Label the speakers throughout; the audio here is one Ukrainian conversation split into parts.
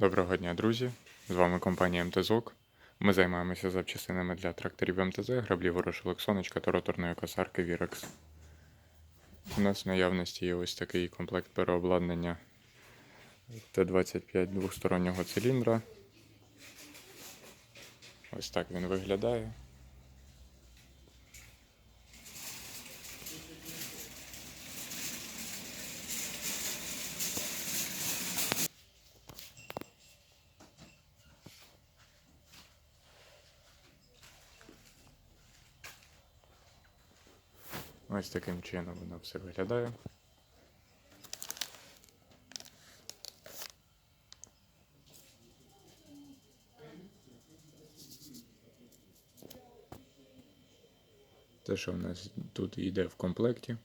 Speaker 1: Доброго дня, друзі! З вами компанія МТЗОК. Ми займаємося запчастинами для тракторів МТЗ, граблі ворошилок сонечка та роторної косарки Вірекс. У нас в наявності є ось такий комплект переобладнання Т-25 двостороннього циліндра. Ось так він виглядає. Ось таким чином воно все виглядає. Те, що в нас тут йде в комплекті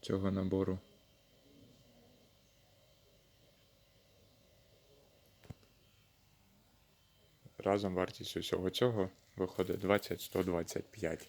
Speaker 1: цього набору. Разом вартість усього цього виходить 20-125.